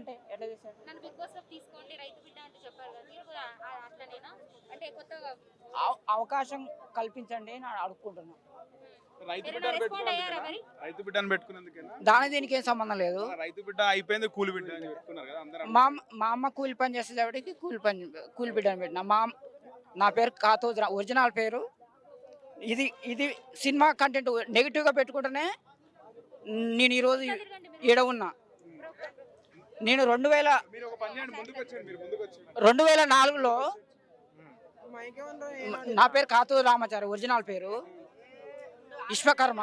అంటే ఎట్లా చేశారు? నన్ను బిగ్ బాస్లో తీసుకోండి రైతు బిడ్డ అంటే చెప్పారు కదా మీరు కూడా ఆ- అట్లనేనా? అంటే కొత్తగా అవ- అవకాశం కల్పించండి అని అడుక్కుంటున్నాను రైతు మీరు బిడ్డను రెస్పాండ్ అయ్యారా పెట్టుకున్నందుకేనా? మరి? రైతు బిడ్డను పెట్టుకున్నందుకేనా? దాని దీనికి ఏం సంబంధం లేదు. రైతు బిడ్డ అయిపోయింది కూలి బిడ్డ అని పెట్టుకున్నారు కదా అందరూ మా అమ్మ- మా అమ్మ కూలి పని చేసేటప్పటికి కూలి పని కూలి బిడ్డని పెట్టిన. మా అమ్మ- నా పేరు కాతోజ్ రా- ఒరిజినల్ పేరు. ఇది ఇది సినిమా కంటెంట్ నెగిటివ్గా పెట్టుకుంటేనే నేను ఈరోజు ఈడ ఉన్నా. నేను రెండు వేల రెండు వేల నాలుగులో నా పేరు కాతూరు రామాచారి ఒరిజినల్ పేరు. విశ్వకర్మ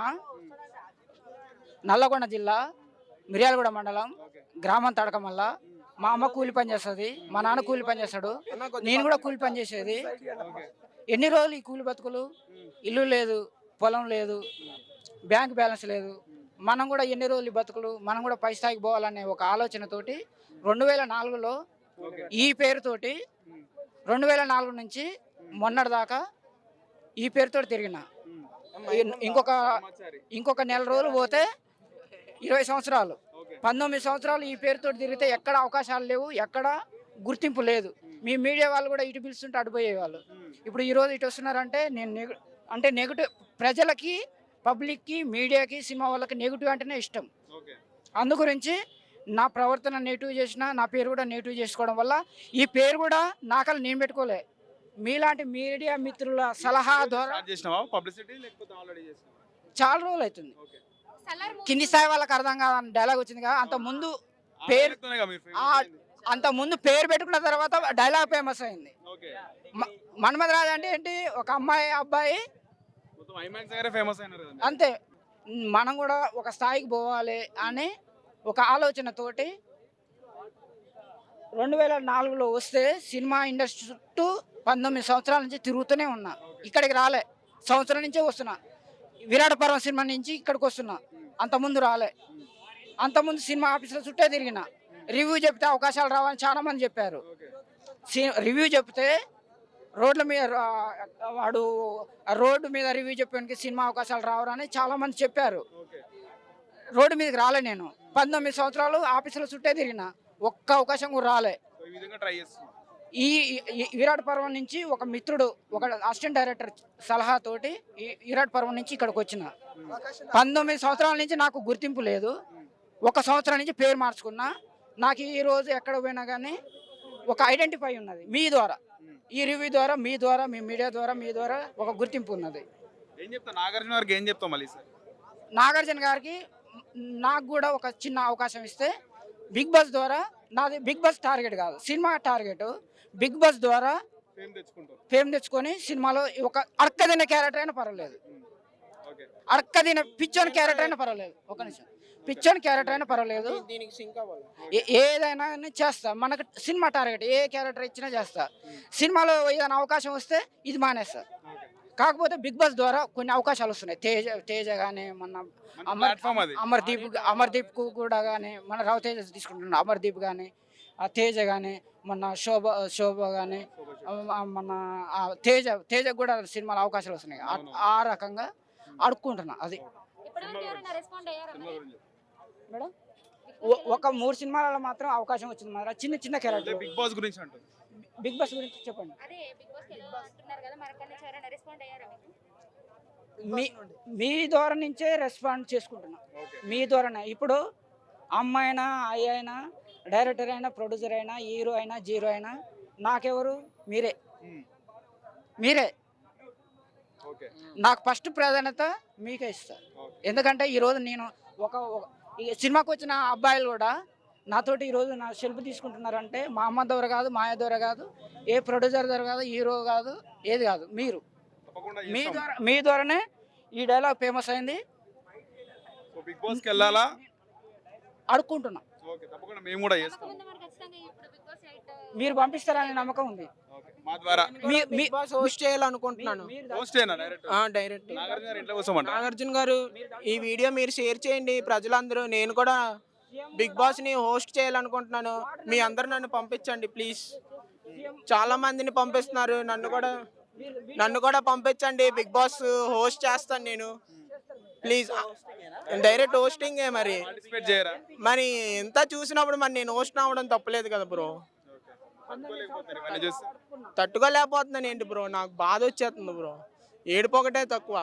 నల్లగొండ జిల్లా మిర్యాలగూడ మండలం గ్రామం తడకమల్ల. మా అమ్మ కూలి పని చేస్తుంది మా నాన్న కూలి పని చేస్తాడు. నేను కూడా కూలి పని చేసేది. ఎన్ని రోజులు ఈ కూలి బతుకులు? ఇల్లు లేదు పొలం లేదు బ్యాంక్ బ్యాలెన్స్ లేదు. మనం కూడా ఎన్ని రోజులు బతుకులు? మనం కూడా పై స్థాయికి పోవాలనే ఒక ఆలోచనతోటి రెండు వేల నాలుగులో ఈ పేరుతోటి రెండు వేల నాలుగు నుంచి మొన్నటి దాకా ఈ పేరుతో తిరిగిన. ఇంకొక ఇంకొక నెల రోజులు పోతే ఇరవై సంవత్సరాలు. పంతొమ్మిది సంవత్సరాలు ఈ పేరుతో తిరిగితే ఎక్కడ అవకాశాలు లేవు ఎక్కడ గుర్తింపు లేదు. మీ మీడియా వాళ్ళు కూడా ఇటు పిలుస్తుంటే అటు పోయేవాళ్ళు. ఇప్పుడు ఈ రోజు ఇటు వస్తున్నారంటే నేను అంటే నెగిటివ్ ప్రజలకి పబ్లిక్కి మీడియాకి సినిమా వాళ్ళకి నెగిటివ్ అంటేనే ఇష్టం. ఓకే. అందు గురించి నా ప్రవర్తన నెగిటివ్ చేసిన నా పేరు కూడా నెగిటివ్ చేసుకోవడం వల్ల ఈ పేరు కూడా నాకల్ నేను పెట్టుకోలే. మీలాంటి మీడియా మిత్రుల సలహా ద్వారా చాలా రోజులు అవుతుంది. కింది స్థాయి వాళ్ళకి అర్థం కాదని డైలాగ్ వచ్చింది కదా అంత ముందు పేరు. అంత ముందు పేరు పెట్టుకున్న తర్వాత డైలాగ్ ఫేమస్ అయింది. ఓకే. మ- మన్మథ్ రాజ్ అంటే ఏంటి? ఒక అమ్మాయి అబ్బాయి ఫేమస్ అంతే. మనం కూడా ఒక స్థాయికి పోవాలి అని ఒక ఆలోచనతోటి రెండు వేల నాలుగులో వస్తే సినిమా ఇండస్ట్రీ చుట్టూ పంతొమ్మిది సంవత్సరాల నుంచి తిరుగుతూనే ఉన్నా. ఇక్కడికి రాలే. సంవత్సరం నుంచే వస్తున్నా. విరాట పర్వం సినిమా నుంచి ఇక్కడికి వస్తున్నా. అంతకుముందు రాలే. అంతకుముందు సినిమా ఆఫీసుల చుట్టే తిరిగిన. రివ్యూ చెప్తే అవకాశాలు రావని చాలా మంది చెప్పారు రివ్యూ చెప్తే రోడ్ల మీద వాడు రోడ్డు మీద రివ్యూ చెప్పడానికి సినిమా అవకాశాలు రావరని చాలా మంది చెప్పారు. ఓకే. రోడ్డు మీదకి రాలే నేను. పంతొమ్మిది సంవత్సరాలు ఆఫీసుల చుట్టే తిరిగిన ఒక్క అవకాశం కూడా రాలే. సో ఈ విధంగా ట్రై చేస్తున్నాం. ఈ ఈ- విరాట్ పర్వం నుంచి ఒక మిత్రుడు ఒక అసిస్టెంట్ డైరెక్టర్ సలహాతోటి ఈ విరాట్ పర్వం నుంచి ఇక్కడికి వచ్చిన. పంతొమ్మిది సంవత్సరాల నుంచి నాకు గుర్తింపు లేదు. ఒక సంవత్సరం నుంచి పేరు మార్చుకున్నా. నాకు ఈ రోజు ఎక్కడ పోయినా కానీ ఒక ఐడెంటిఫై ఉన్నది మీ ద్వారా. ఈ రివ్యూ ద్వారా మీ ద్వారా మీ మీడియా ద్వారా మీ ద్వారా ఒక గుర్తింపు ఉన్నది. ఏం చెప్తా నాగార్జున గారికి ఏం చెప్తాం మళ్ళీ సార్? నాగార్జున గారికి నాకు కూడా ఒక చిన్న అవకాశం ఇస్తే బిగ్ బాస్ ద్వారా నాది బిగ్ బాస్ టార్గెట్ కాదు సినిమా టార్గెట్. బిగ్ బాస్ ద్వారా ఫేమ్ తెచ్చుకుంటాం ఫేమ్ తెచ్చుకొని సినిమాలో ఒక అడక్కదిన క్యారెక్టర్ అయినా పర్వాలేదు. ఓకే. అడక్కదిన పిచ్చోని క్యారెక్టర్ అయినా పర్వాలేదు. ఒక నిమిషం. పిచ్చోని క్యారెక్టర్ అయినా పర్వాలేదు. దీనికి సింక్ అవ్వాలి. ఏ- ఏదైనా చేస్తా. మనకు సినిమా టార్గెట్ ఏ క్యారెక్టర్ ఇచ్చినా చేస్తా. సినిమాలో ఏదైనా అవకాశం వస్తే ఇది మానేస్తా. కాకపోతే బిగ్ బాస్ ద్వారా కొన్ని అవకాశాలు వస్తున్నాయి. తేజ తేజ కానీ మన అమర్ అమర్దీప్ అమర్దీప్కు కూడా కానీ మన రవితేజ తీసుకుంటున్నాం అమర్దీప్ కానీ ఆ తేజ కానీ మన శోభ శోభ కానీ మన ఆ తేజ తేజకు కూడా సినిమాలో అవకాశాలు వస్తున్నాయి. ఆ- ఆ రకంగా అడుక్కుంటున్నా అది. మేడం? ఒక మూడు సినిమాలలో మాత్రం అవకాశం వచ్చింది మాత్రం చిన్న చిన్న క్యారెక్టర్ బిగ్ బాస్ గురించి అంటుంది బిగ్ బాస్ గురించి చెప్పండి. అదే బిగ్ బాస్ అంటున్నారు కదా మరి అక్కడి నుంచి ఎవరైనా రెస్పాండ్ అయ్యారా మీకు మీ మీ ద్వారా నుంచే రెస్పాండ్ చేసుకుంటున్నా. మీ ద్వారానే. ఇప్పుడు అమ్మాయి అయినా అయ్య అయినా డైరెక్టర్ అయినా ప్రొడ్యూసర్ అయినా హీరో అయినా జీరో అయినా నాకెవరు? మీరే. మీరే. ఓకే. నాకు ఫస్ట్ ప్రాధాన్యత మీకే ఇస్తారు. ఎందుకంటే ఈరోజు నేను ఒక సినిమాకి వచ్చిన అబ్బాయిలు కూడా నాతోటి ఈరోజు నా సెల్ఫ్ తీసుకుంటున్నారంటే మా అమ్మ ద్వారా కాదు మాయ ద్వారా కాదు ఏ ప్రొడ్యూసర్ ద్వారా కాదు హీరో కాదు ఏది కాదు మీరు. మీ. ద్వారా మీ ద్వారానే ఈ డైలాగ్ ఫేమస్ అయింది. బిగ్ బాస్కి వెళ్ళాలా? అడుక్కుంటున్నా. ఓకే తప్పకుండా మేము కూడా చేస్తాం. ముందు మరి ఖచ్చితంగా ఇప్పుడు బిగ్ బాస్ ఎయిట్ మీరు పంపిస్తారనే నమ్మకం ఉంది. మా ద్వారా. మీ మీ బిగ్ బాస్ హోస్ట్ చేయాలనుకుంటున్నాను. డైరెక్ట్ ఆ, డైరెక్ట్ నాగార్జున గారు ఇంట్లో కూర్చోమంట? నాగార్జున గారు ఈ వీడియో మీరు షేర్ చేయండి ప్రజలందరూ. నేను కూడా బిగ్ బాస్ని హోస్ట్ చేయాలనుకుంటున్నాను. మీ అందరు నన్ను పంపించండి ప్లీజ్ చాలా మందిని పంపిస్తున్నారు. నన్ను కూడా నన్ను కూడా పంపించండి. బిగ్ బాస్ హోస్ట్ చేస్తాను నేను. ప్లీజ్ డైరెక్ట్ హోస్టింగే మరి? పార్టిసిపేట్ చేయరా? మరి ఎంత చూసినప్పుడు మరి నేను హోస్ట్ అవ్వడం తప్పలేదు కదా బ్రో తట్టుకోలేకపోతున్నాను ఏంటి బ్రో? నాకు బాధ వచ్చేస్తుంది బ్రో. ఏడుపు ఒకటే తక్కువ.